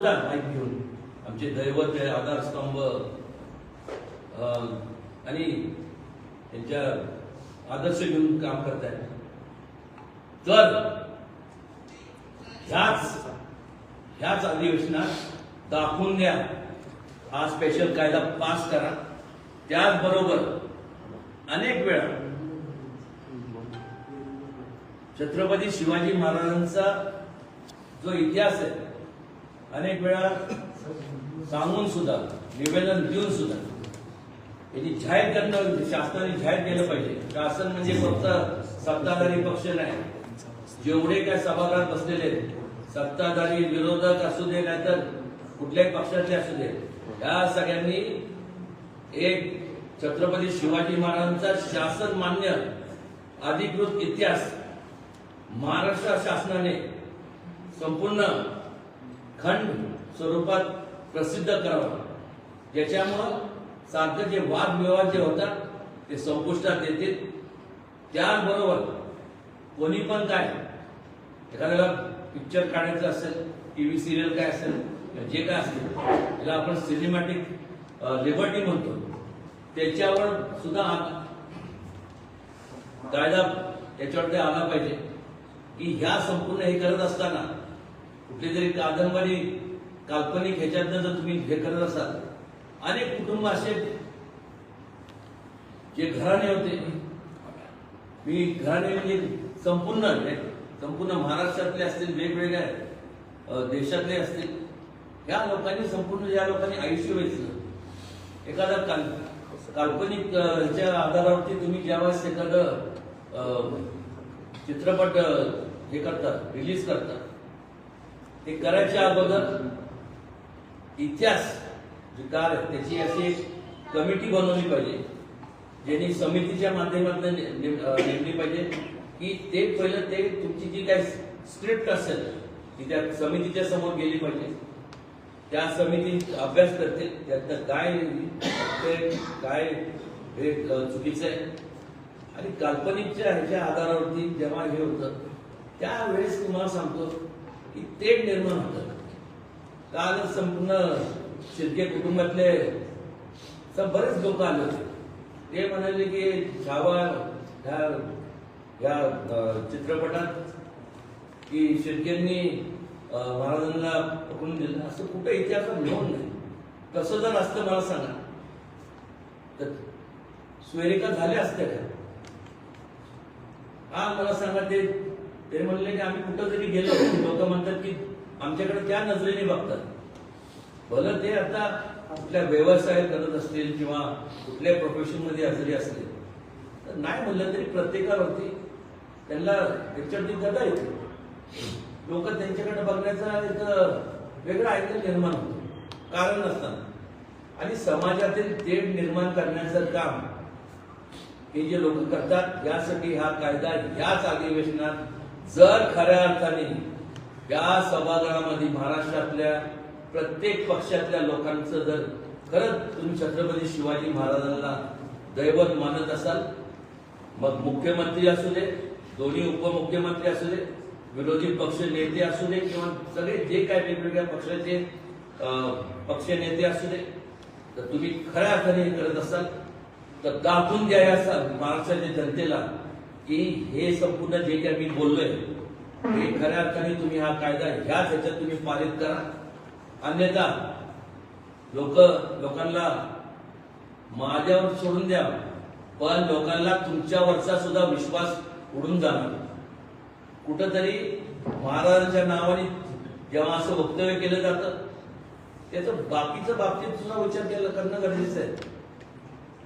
माहीत घेऊन. आमचे दैवत आहे आधारस्तंभ अं, आणि त्यांच्या आदर्श घेऊन काम करताय तर ह्याच ह्याच अधिवेशनात दाखवून द्या. हा स्पेशल कायदा पास करा. त्याचबरोबर अनेक वेळा छत्रपती शिवाजी महाराजांचा जो इतिहास आहे अनेक वेळा सांगून सुद्धा निवेदन देऊन सुद्धा याची जाहीर करणं शासनाने जाहीर केलं पाहिजे. शासन म्हणजे फक्त सत्ताधारी पक्ष नाही. जेवढे काय सभागृहात बसलेले सत्ताधारी विरोधक असू दे नाहीतर कुठल्याही पक्षातले असू दे या सगळ्यांनी एक छत्रपती शिवाजी महाराजांचा शासन मान्य अधिकृत इतिहास महाराष्ट्र शासनाने संपूर्ण खंड स्वरूपात प्रसिद्ध करावं. ज्याच्यामुळं सारखं जे वादविवाद जे होतात ते संपुष्टात येतील. त्याबरोबर कोणी पण काय एखाद्याला पिक्चर काढायचं असेल टी व्ही सिरियल काय असेल जे काय असेल त्याला आपण सिनेमॅटिक लिबर्टी म्हणतो त्याच्यावर सुद्धा कायदा त्याच्यावर ते आला पाहिजे. की ह्या संपूर्ण हे करत असताना कुठली तरी कादंबरी काल्पनिक ह्याच्यातनं जर तुम्ही हे करत असाल अनेक कुटुंब असे जे घराणे होते. मी घराणे म्हणजे संपूर्ण संपूर्ण महाराष्ट्रातले असतील वेगवेगळ्या देशातले असतील. या लोकांनी संपूर्ण या लोकांनी आयुष्य वेचलं. एखादा काल काल्पनिक ह्याच्या आधारावरती तुम्ही ज्यावेळेस एखादं चित्रपट हे करतात रिलीज करतात ते करायच्या अगोदर इतिहास जे कार त्याची अशी कमिटी बनवली पाहिजे ज्यांनी समितीच्या माध्यमातून नेमली पाहिजे की ते पहिलं ते तुमची जी काही स्क्रिप्ट असेल ती त्या समितीच्या समोर गेली पाहिजे. त्या समिती अभ्यास करते त्यातनं काय ते काय हे चुकीचं आहे. आणि काल्पनिकच्या ह्याच्या आधारावरती जेव्हा हे होतं त्यावेळेस तुम्हाला सांगतो की ते निर्माण होतं. काल संपूर्ण शिर्के कुटुंबातले सब बरेच लोक आले होते. ते म्हणाले की छावा ह्या ह्या चित्रपटात की शिर्केंनी महाराजांना पकडून दिलं. असं कुठं इतिहासात नोंद नाही. कसं जर असतं मला सांगा. तर स्वेरिका झाल्या असत्या का? हा मला सांगा ते ते म्हणले की आम्ही कुठं जरी गेलो. लोक म्हणतात की आमच्याकडे त्या नजरेने बघतात. भलं ते आता कुठल्या व्यवसाय करत असतील किंवा कुठल्या प्रोफेशनमध्ये असतील. तर नाही म्हणलं तरी प्रत्येकावरती त्यांना त्याच्यावरती गदा येते. लोक त्यांच्याकडे बघण्याचा एक वेगळा ऐकल निर्माण होतो. कारण नसताना. आणि समाजातील तेढ निर्माण करण्याचं काम हे जे लोक करतात यासाठी हा कायदा याच अधिवेशनात जर खऱ्या अर्थाने या सभागृहामध्ये महाराष्ट्रातल्या प्रत्येक पक्षातल्या लोकांचं जर खरंच तुम्ही छत्रपती शिवाजी महाराजांना दैवत मानत असाल मग मुख्यमंत्री असू दे दोन्ही उपमुख्यमंत्री असू दे विरोधी पक्ष नेते असू दे किंवा सगळे जे काय वेगवेगळ्या पक्षाचे पक्ष नेते असू दे तर तुम्ही खऱ्या अर्थाने करत असाल तर दाखवून द्या या महाराष्ट्राच्या जनतेला की हे संपूर्ण जे काही मी बोललोय हे खऱ्या अर्थाने तुम्ही हा कायदा ह्याच ह्याच्यात तुम्ही पारित करा. अन्यथा लोक लोकांना माझ्यावर सोडून द्या पण लोकांना तुमच्यावरचा सुद्धा विश्वास उडून जाणार कुठंतरी महाराजांच्या नावाने जेव्हा असं वक्तव्य केलं जातं त्याचं बाकीचं बाबतीत सुद्धा विचार केला करणं गरजेचं आहे.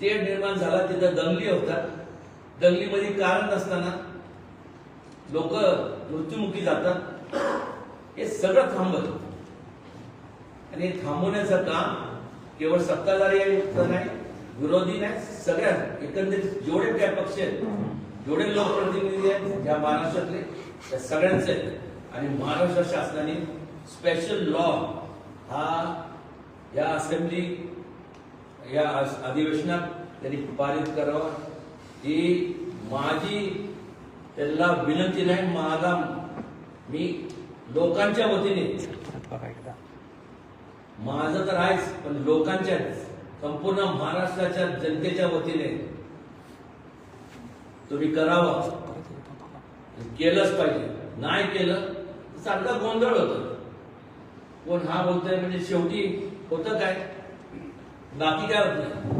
ते निर्माण झाला तिथं दंगली होतात दंगलीमध्ये कारण नसताना लोक मृत्युमुखी जातात. हे सगळं थांबत आणि हे थांबवण्याचं काम केवळ सत्ताधारी नाही विरोधी नाही सगळ्या एकंदरीत जेवढे काय पक्ष आहेत जेवढे लोकप्रतिनिधी आहेत या महाराष्ट्रातले त्या सगळ्यांचे आहेत. आणि महाराष्ट्र शासनाने स्पेशल लॉ हा या असेंब्ली या अधिवेशनात त्यांनी पारित करावा. ही माझी त्यांना विनंती नाही माझा मी लोकांच्या वतीने माझं तर आहेच पण लोकांच्या संपूर्ण महाराष्ट्राच्या जनतेच्या वतीने तुम्ही करावं. केलंच पाहिजे. नाही केलं तर चांगला गोंधळ होतो. कोण हा बोलतोय म्हणजे शेवटी होतं काय? बाकी काय होत नाही.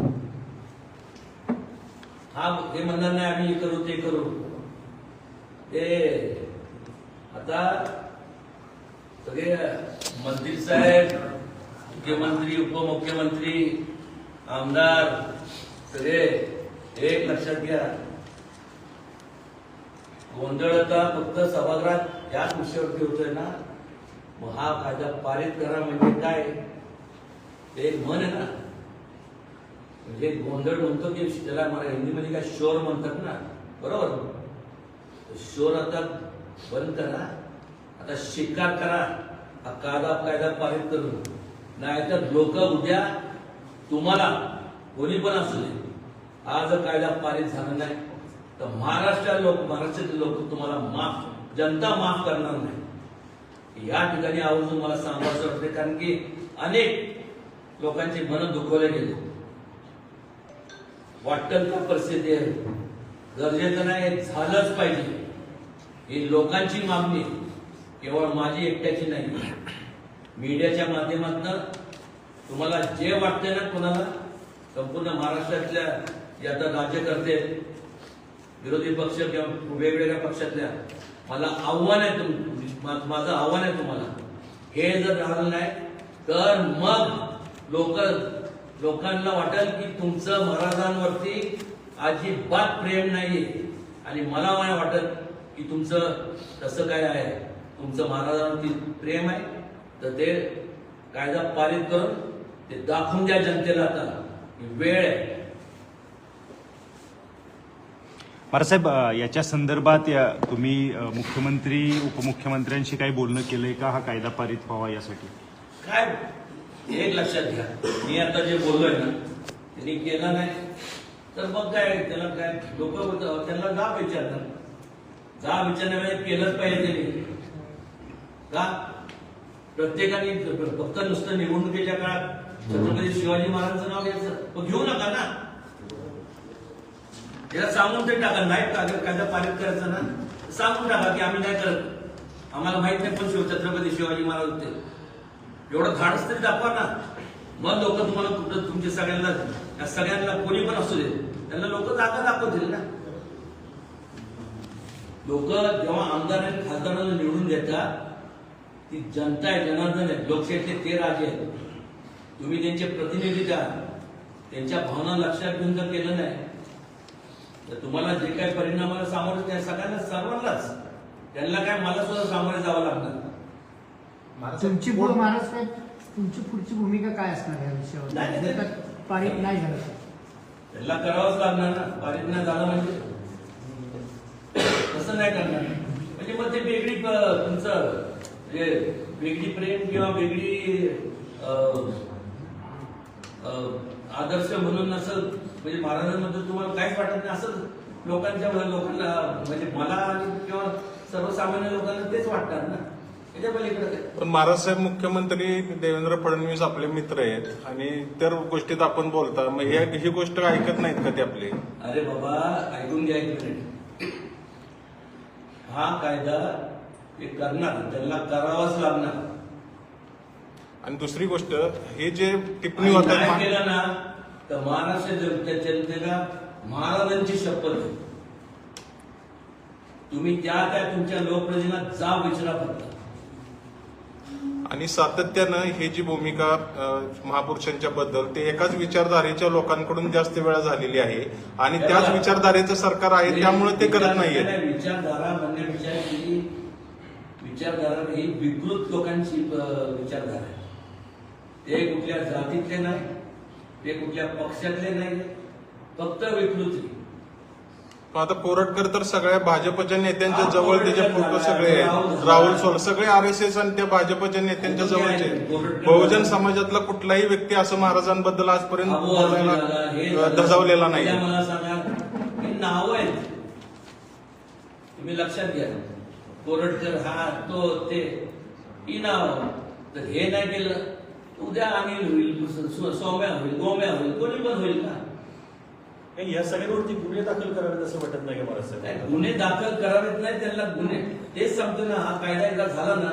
हा हे म्हणणार नाही आम्ही हे करू ते करू. ते आता सगळे मंत्री साहेब मुख्यमंत्री उपमुख्यमंत्री आमदार सगळे एक लक्षात घ्या. गोंधळ आता फक्त सभागृहात याच विषयावरती होतोय ना? मग हा कायदा पारित करा म्हणजे काय? ते एक मन आहे ना? म्हणजे गोंधळ म्हणतो की त्याला मला हिंदीमध्ये काय शोर म्हणतात ना बरोबर? शोर आता बंद करा आता शिकार करा हा कायदा कायदा पारित करून. नाहीतर लोक उद्या तुम्हाला कोणी पण असू दे हा जर कायदा पारित झाला नाही तर महाराष्ट्र लोक महाराष्ट्रातील लोक तुम्हाला माफ जनता माफ करणार नाही. या ठिकाणी आवर्जून मला सांगायचं वाटते कारण की अनेक लोकांचे मन दुखवले गेले. वाटतं का परिस्थिती आहे? गरजेचं नाही हे झालंच पाहिजे. ही लोकांची मागणी केवळ माझी एकट्याची नाही. मीडियाच्या माध्यमातून तुम्हाला जे वाटते ना कोणाला संपूर्ण महाराष्ट्रातल्या जे आता राज्यकर्ते विरोधी पक्ष किंवा वेगवेगळ्या पक्षातल्या मला आव्हान आहे तुम माझं आव्हान आहे तुम्हाला. हे जर राहिलं नाही तर मग लोक लोकांना वाटेल की तुमचं महाराजांवरती अजिबात प्रेम नाहीये. आणि मला नाही वाटत की तुमचं तसं काय आहे. तुमचं महाराजांवरती प्रेम आहे. तर ते कायदा पारित करून ते दाखवून द्या जनतेला आता. वेळ आहे. साहेब याच्या संदर्भात या तुम्ही मुख्यमंत्री उपमुख्यमंत्र्यांशी काही बोलणं केलंय का? हा कायदा पारित व्हावा यासाठी. काय? एक लक्षात घ्या. मी आता जे बोललोय ना त्यांनी केलं नाही. तर मग काय त्याला काय लोक त्यांना जा विचारतात जा विचारण्यामध्ये केलंच पाहिजे त्यांनी. का? प्रत्येकाने फक्त नुसतं निवडणुकीच्या काळात छत्रपती शिवाजी महाराजांचं नाव घ्यायचं. मग घेऊ नका ना. त्याला सांगून ते टाका. नाही कागद कायदा पारित करायचा ना सांगून टाका की आम्ही नाही करत. आम्हाला माहीत नाही पण शिव छत्रपती शिवाजी महाराज होते. एवढं धाडस तरी दाखवा ना. मग लोक तुम्हाला कुठं तुमच्या सगळ्यांना या सगळ्यांना कोणी पण असू दे त्यांना लोक जागा दाखवतील ना. लोक जेव्हा आमदार आणि खासदारांना निवडून देतात ती जनता आहे जनार्दन आहे लोकशाहीतले ते राजे आहेत. तुम्ही त्यांचे प्रतिनिधी द्या त्यांच्या भावना लक्षात घेऊन जर केलं नाही तर तुम्हाला जे काही परिणामाला सामोरे त्या सगळ्यांना सर्वांनाच त्यांना काय मला सुद्धा सामोरे जावं लागणार. तुमची पुढे महाराज तुमची पुढची भूमिका काय असणार या विषयावर? नाही, नाही. जर का पारित नाही झालं तर. त्यांना करावंच लागणार ना. पारित नाही झालं म्हणजे. तसं नाही करणार. म्हणजे मग ते वेगळी प- तुमचं म्हणजे वेगळी प्रेम किंवा वेगळी अं, अं, आदर्श म्हणून असं म्हणजे महाराजांबद्दल तुम्हाला काहीच वाटत नाही. असं लोकांच्या लोकांना म्हणजे मला आणि किंवा सर्वसामान्य लोकांना तेच वाटणार ना. पण मुख्यमंत्री देवेंद्र फडणवीस आपले मित्र आहेत आणि त्या गोष्टीत आपण बोलता मग ही गोष्ट ऐकत नाहीत का ते आपले? अरे बाबा ऐकून घ्या एक मिनिट. हा कायदा ते करणार त्यांना करावाच लागणार. आणि दुसरी गोष्ट हे जे टिप्पणी होतात मा- केलं ना तर महाराष्ट्र जनते- जनतेला महाराजांची शपथ. तुम्ही त्या त्या तुमच्या लोकप्रतिनिधींना जा विचारा फक्त. आणि सातत्यानं ही जी भूमिका महापुरुषांच्या बद्दल ते एकाच विचारधारेच्या लोकांकडून जास्त वेळा झालेली आहे. आणि त्याच विचारधारेचं सरकार आहे त्यामुळे ते करत नाहीये. विचार- विचारधारा ही विचारधारा ही विकृत लोकांची विचारधारा आहे. ते कुठल्या जातीतले नाही ते कुठल्या पक्षातले नाही फक्त विकृती पण आता कोरटकर तर सगळ्या भाजपच्या नेत्यांच्या जवळ त्याचे फोटो सगळे राहुल आहेत. राहुल सोल सगळे आर एस एस आणि त्या भाजपच्या नेत्यांच्या जवळचे बहुजन. समाजातला कुठलाही व्यक्ती असं महाराजांबद्दल आजपर्यंत हे बोलायला. धजावलेला नाही नावं आहेत तुम्ही लक्षात घ्या कोरटकर हा तो ते ही नाव तर हे नाही केलं उद्या अनिल होईल सु- सौम्या होईल गोम्या होईल कोणी पण होईल ना नाही, या सगळ्यांवरती गुन्हे दाखल करावेत असं वाटत नाही का मला साहेब गुन्हे दाखल करावेत नाही त्यांना गुन्हे. तेच सांगतो ना हा कायदा एकदा झाला ना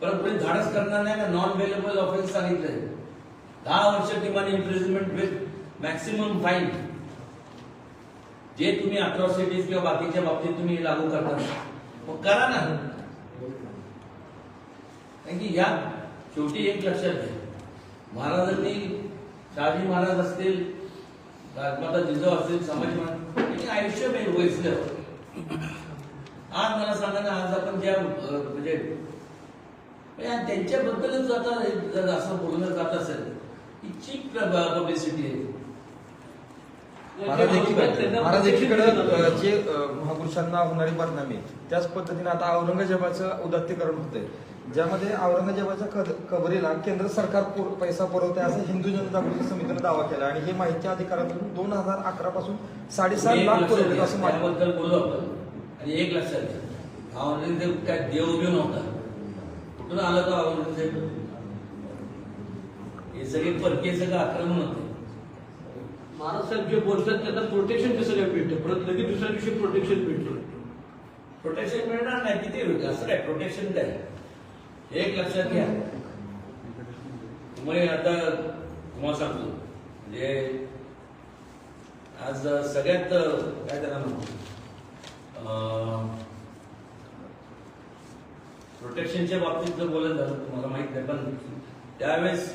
परत कोणी धाडस करणार नाही ना नॉन वेलेबल ऑफेन्स सांगितलंय. दहा वर्ष किमान इम्प्रिझनमेंट विथ मॅक्सिमम फाईन जे तुम्ही अट्रॉसिटीज किंवा बाकीच्या बाबतीत तुम्ही लागू करता मग करा ना. कारण की या शेवटी एक लक्षात घ्या. महाराजांनी शहाजी महाराज असतील राजमाता जिजाऊ असेल समाज महाराज त्यांनी आयुष्य आज मला सांगा ना आज आपण ज्या म्हणजे, म्हणजे त्यांच्याबद्दलच आता जर असं बोलणं जात असेल ही चीप पब्लिसिटी आहे. महाराज एकीकडे जे महापुरुषांना होणारी बदनामी त्याच पद्धतीने आता औरंगजेबाचं उदात्तीकरण होतंय. ज्यामध्ये औरंगजेबाच्या कद- कबरीला केंद्र सरकार पुर- पैसा पुरवते असं हिंदू जनजागृती समितीने दावा केला आणि हे माहिती अधिकारातून दोन हजार अकरा पासून साडेसात एक लाख लक्षात पुरवले घ्या, असं माहिती त्याबद्दल बोलू आपण. आणि एक लक्षात घ्या औरंगजेब काय देव बिव नव्हता. कुठून आलं का औरंगजेब? हे सगळे परकीय सगळं आक्रमण होते? महाराज साहेब जे बोलतात त्यांना प्रोटेक्शन कसं काय भेटतं परत लगेच दुसऱ्या दिवशी प्रोटेक्शन भेटतं प्रोटेक्शन मिळणार नाही. किती होईल? असं काय प्रोटेक्शन काय एक लक्षात घ्या. तुम्ही आता तुम्हाला सांगतो. म्हणजे आज सगळ्यात काय त्याला म्हणतो प्रोटेक्शनच्या बाबतीत जर बोलत झालं तुम्हाला माहीत नाही पण त्यावेळेस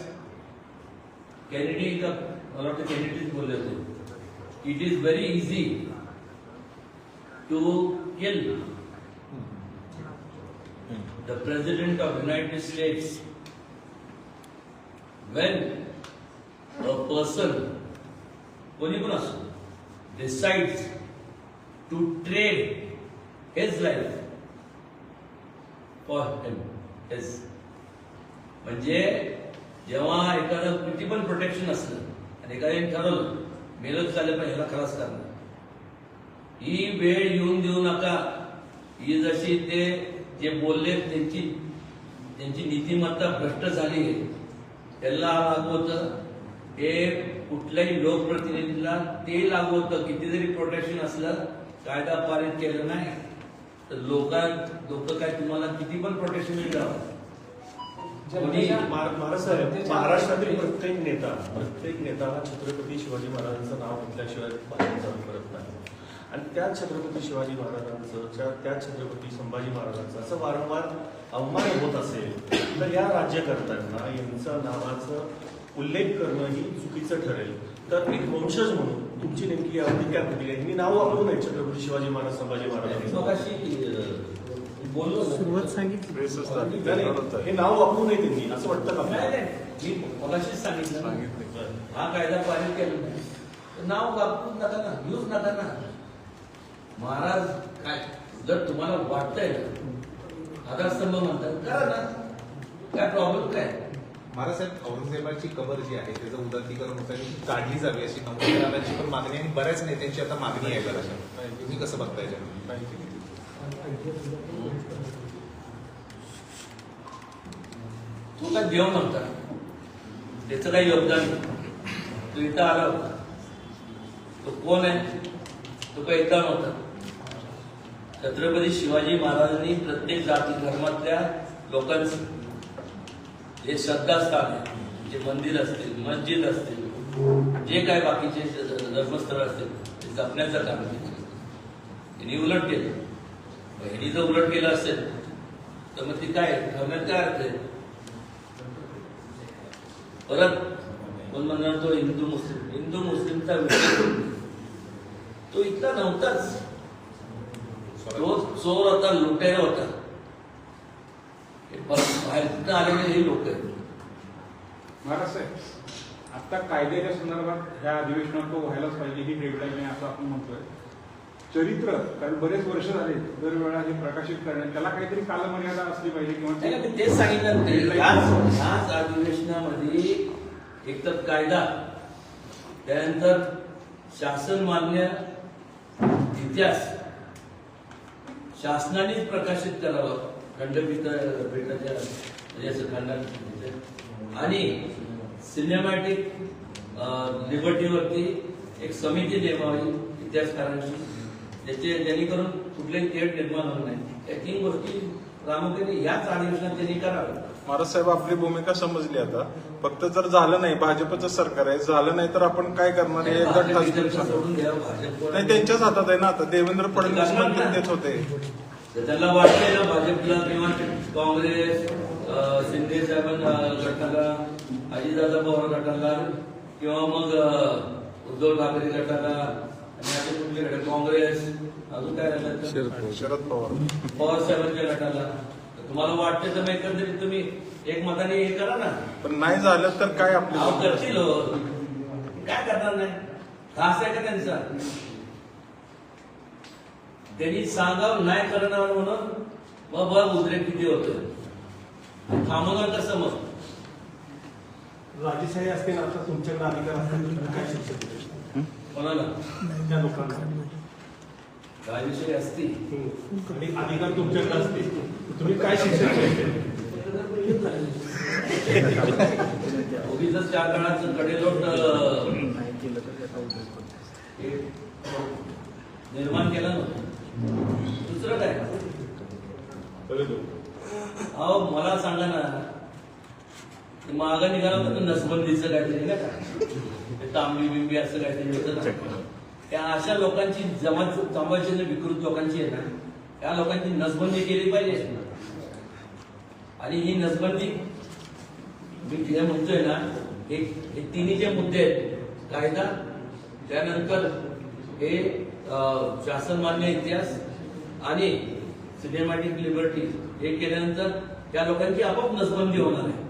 कॅनेडी का मला वाटतं कॅनेडीच बोलले होते. It is very easy to kill the President of United States when a person, कोणी पण असो, decides to trade his life for him, his. म्हणजे जेव्हा एखादं किती पण प्रोटेक्शन असलं आणि एखाद्याने ठरवलं मेलच चालेल पण ह्याला खलास करणार ही वेळ येऊन देऊ नका ही जशी ते जे बोलले त्यांची त्यांची नीतिमत्ता भ्रष्ट झाली आहे. त्याला लागू होतं हे कुठल्याही लोकप्रतिनिधीला ते लागू होतं. किती जरी प्रोटेक्शन असलं कायदा पारित केलं नाही. तर लोकां लोक काय तुम्हाला किती पण प्रोटेक्शन मिळावं महाराष्ट्रातील प्रत्येक नेता प्रत्येक नेता हा छत्रपती शिवाजी महाराजांचं नाव घेतल्याशिवाय भाषण चालू करत नाही. आणि त्याच छत्रपती शिवाजी महाराजांचं त्या- त्याच छत्रपती संभाजी महाराजांचं असं वारंवार अवमान होत असेल तर या राज्यकर्त्यांना यांचं नावाचं उल्लेख करणं ही चुकीचं ठरेल. तर एक वंशज म्हणून तुमची नेमकी यावरती काय प्रतिक्रिया आहे? मी नाव वापरू नये छत्रपती शिवाजी महाराज संभाजी महाराज बोललो हे नाव वापरू नये त्यांनी असं वाटतं का. मी मगाशीच सांगितलं ना. हा कायदा पारित केला. नाही तर नाव वापरून नका ना यूज नका ना. महाराज काय? जर तुम्हाला वाटतंय आधारस्तंभ म्हणतात करा ना. काय प्रॉब्लेम काय? महाराजसाहेब औरंगजेबाची कबर जी आहे त्याचं उदात्तीकरण होतं काढली जावी अशी करायची पण मागणी आणि बऱ्याच नेत्यांची आता मागणी आहे जरा. तुम्ही कसं बघताय? तो काय देव नव्हता त्याचं काही योगदान. तो इथं आला होता. तो कोण आहे? तो काही इथं नव्हता. छत्रपती शिवाजी महाराजांनी प्रत्येक जाती धर्मातल्या लोकांचं जे श्रद्धास्थान आहे जे मंदिर असतील मस्जिद असतील जे काय बाकीचे धर्मस्थळ असतील ते जपण्याचं काम केलं. त्यांनी उलट केलं. बहिणी जर उलट केलं असेल तर मग ती काय ठरण्यात काय अर्थ आहे? परत कोण म्हणणार तो हिंदू मुस्लिम? हिंदू मुस्लिमचा विषय. तो इतका नव्हताच. तो चोर होता लुटेरा होता. हे बाहेरनं आलेले हे लोक आहेत. महाराज साहेब आता कायद्याच्या संदर्भात ह्या अधिवेशनात तो व्हायलाच पाहिजे ही डेडलाईन आहे असं आपण म्हणतोय. चरित्र कारण बरेच वर्ष झाले दरवेळा हे प्रकाशित करण्यात त्याला काहीतरी कालमर्यादा असली पाहिजे किंवा तेच सांगितलं. याच अधिवेशनामध्ये एक तर कायदा त्यानंतर शासन मान्य इतिहास शासनानेच प्रकाशित करावं. खंडपीठ पीठाच्या म्हणजे खंडात आणि सिनेमॅटिक लिबर्टीवरती एक समिती नेमावी इतिहासकारांची त्याचे जेणेकरून कुठलेही खेळ निर्माण होणार नाही या तीन गोष्टी प्रामुख्याने याच अधिवेशनात त्यांनी कराव्या महाराज साहेब आपली भूमिका समजली आता. फक्त जर झालं नाही भाजपचं सरकार आहे झालं नाही तर आपण काय करणार? हे एकदा ठास नाही त्यांच्याच हातात आहे ना आता. देवेंद्र फडणवीस मंत्री देत होते. त्यांना वाटतंय ना भाजपला किंवा काँग्रेस शिंदे साहेबांना गटाला अजितदादा पवार गटाला किंवा मग उद्धव ठाकरे गटाला आणि काँग्रेस अजून काय झालं तर? शरद पवार. पवार साहेबांच्या गटाला. तुम्हाला वाटतं तर एकंदरीत तुम्ही एक मताने हे करा ना. पण नाही झालं तर काय अहो, आपली करतील हो. काय करणार नाही? त्रास आहे का त्यांचा? त्यांनी सांगावं नाही करणार म्हणून मग बघ उद्रेक किती होतं थांबवणार कसं मग? राजेशाही असते ना आता तुमच्याकडे अधिकार असतात तुम्ही काय शिक्षा? कोणाला? त्या लोकांना. काय विषय असतील हम्म. आणि अधिकार तुमच्याकडे असते. तुम्ही काय शिक्षा दिली? उगीच त्या काळात कडेलोट निर्माण केलं नव्हतं. दुसरं काय? अहो मला सांगा ना मागं निघाला होता नसबंदीचं काहीतरी नाही का? तांबी बिंबी असं काहीतरी होतं त्या अशा लोकांची जमाच जमाची विकृत लोकांची आहे ना त्या लोकांची नसबंदी केली पाहिजे. आणि ही नसबंदी मी तिथे म्हणतोय ना हे हे तिन्ही जे मुद्दे आहेत कायदा त्यानंतर हे शासनमान्य इतिहास आणि सिनेमॅटिक लिबर्टी हे केल्यानंतर त्या लोकांची आपोआप नसबंदी होणार आहे.